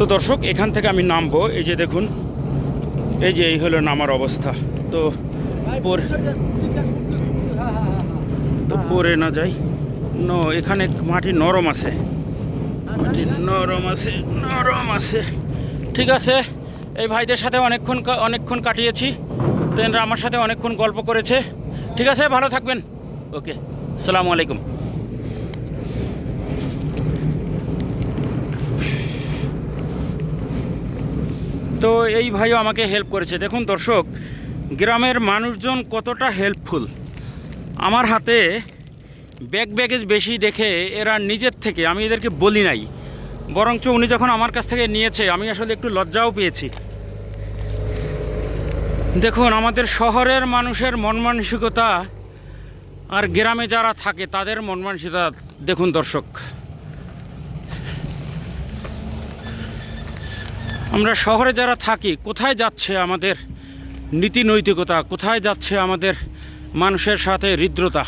তো দর্শক, এখান থেকে আমি নামবো। এই যে দেখুন, এই যে এই হলো নামার অবস্থা। তো তো পরে না যাই। ন, এখানে মাটি নরম আছে। মাটি নরম আছে নরম আছে। ঠিক আছে, এই ভাইদের সাথে অনেকক্ষণ অনেকক্ষণ কাটিয়েছি। তেনরা আমার সাথে অনেকক্ষণ গল্প করেছে। ঠিক আছে, ভালো থাকবেন। ওকে আসসালামু আলাইকুম। তো এই ভাইও আমাকে হেল্প করেছে। দেখুন দর্শক, গ্রামের মানুষজন কতটা হেল্পফুল আমার হাতে ব্যাগ ব্যাগেজ বেশি দেখে এরা নিজের থেকে, আমি এদেরকে বলি নাই। বরঞ্চ উনি যখন আমার কাছ থেকে নিয়েছে, আমি আসলে একটু লজ্জাও পেয়েছি। দেখুন, আমাদের শহরের মানুষের মন মানসিকতা আর গ্রামে যারা থাকে, তাদের মন মানসিকতা দেখুন দর্শক। আমরা শহরে যারা থাকি, কোথায় যাচ্ছে আমাদের নীতি নৈতিকতা? কোথায় যাচ্ছে আমাদের মানুষের সাথে হৃদ্রতা?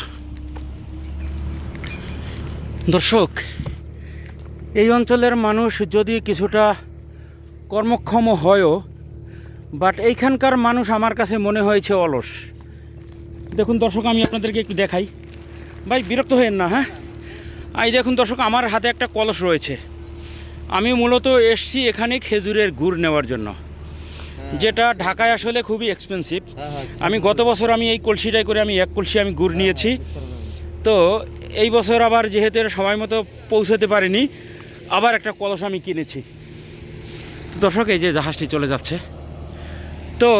দর্শক, এই অঞ্চলের মানুষ যদি কিছুটা কর্মক্ষম হয়ও বাট এইখানকার মানুষ আমার কাছে মনে হয়েছে অলস। দেখুন দর্শক, আমি আপনাদেরকে একটু দেখাই। ভাই, বিরক্ত হয়েন না হ্যাঁ? এই দেখুন দর্শক, আমার হাতে একটা কলস রয়েছে। আমি মূলত এসছি এখানে খেজুরের গুড় নেওয়ার জন্য। যেটা ঢাকায় আসলে খুবই এক্সপেন্সিভ আমি গত বছর আমি এই কলসিটাই করে আমি এক কলসি আমি গুড় নিয়েছি। তো এই বছর আবার যেহেতু সময় মতো পৌঁছাতে পারিনি আবার একটা কলস আমি কিনেছি। দর্শক এই যে জাহাজটি চলে যাচ্ছে। তো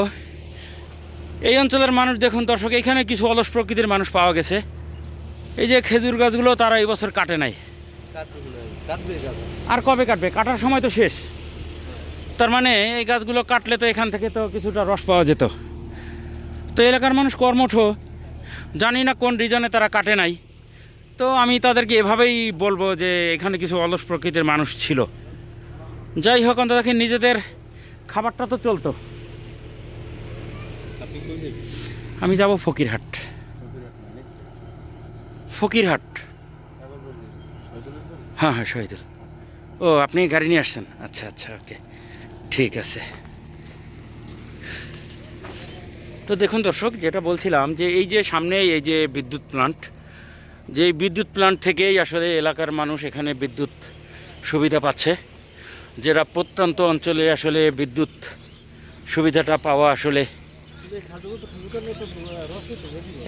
এই অঞ্চলের মানুষ দেখুন দর্শক এখানে কিছু অলস প্রকৃতির মানুষ পাওয়া গেছে। এই যে খেজুর গাছগুলো তারা এই বছর কাটে নাই। আর কবে কাটবে? কাটার সময় তো শেষ। তার মানে এই গাছগুলো কাটলে তো এখান থেকে তো কিছুটা রস পাওয়া যেত। তো এলাকার মানুষ কর্মঠ। জানি না কোন রিজনে তারা কাটে নাই। তো আমি তাদেরকে এভাবেই বলব যে এখানে কিছু অলস প্রকৃতির মানুষ ছিল। যাই হোক অন্তত নিজেদের খাবারটা তো চলতো। আমি যাব ফকিরহাট। ফকিরহাট। হ্যাঁ হ্যাঁ শহীদুল। ও, আপনি গাড়ি নিয়ে আসছেন? আচ্ছা আচ্ছা ওকে। ঠিক আছে। তো দেখুন দর্শক, যেটা বলছিলাম যে এই যে সামনে এই যে বিদ্যুৎ প্লান্ট যে বিদ্যুৎ প্লান্ট থেকেই আসলে এলাকার মানুষ এখানে বিদ্যুৎ সুবিধা পাচ্ছে, যেটা প্রত্যন্ত অঞ্চলে আসলে বিদ্যুৎ সুবিধাটা পাওয়া আসলে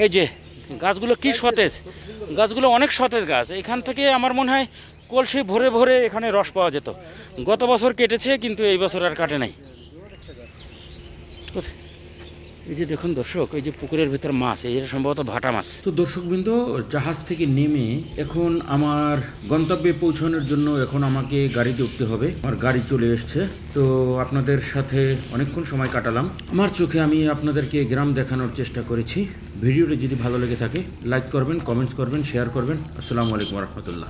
এই যে, গাছগুলো কি সতেজ? গাছগুলো অনেক সতেজ গাছ। এখান থেকে আমার মনে হয় কলসি ভরে ভরে এখানে রস পাওয়া যেত। গত বছর কেটেছে, কিন্তু এই বছর আর কাটে নাই? এই যে দেখুন দর্শক, এই যে পুকুরের ভিতর মাছ, এই সম্ভবত ভাটা মাছ। তো দর্শকবৃন্দ, জাহাজ থেকে নেমে এখন আমার গন্তব্যে পৌঁছানোর জন্য এখন আমাকে গাড়িতে উঠতে হবে। আমার গাড়ি চলে এসছে। তো আপনাদের সাথে অনেকক্ষণ সময় কাটালাম। আমার চোখে আমি আপনাদেরকে গ্রাম দেখানোর চেষ্টা করেছি। ভিডিওটি যদি ভালো লেগে থাকে, লাইক করবেন কমেন্টস করবেন শেয়ার করবেন। আসসালামু আলাইকুম রহমতুল্লাহ।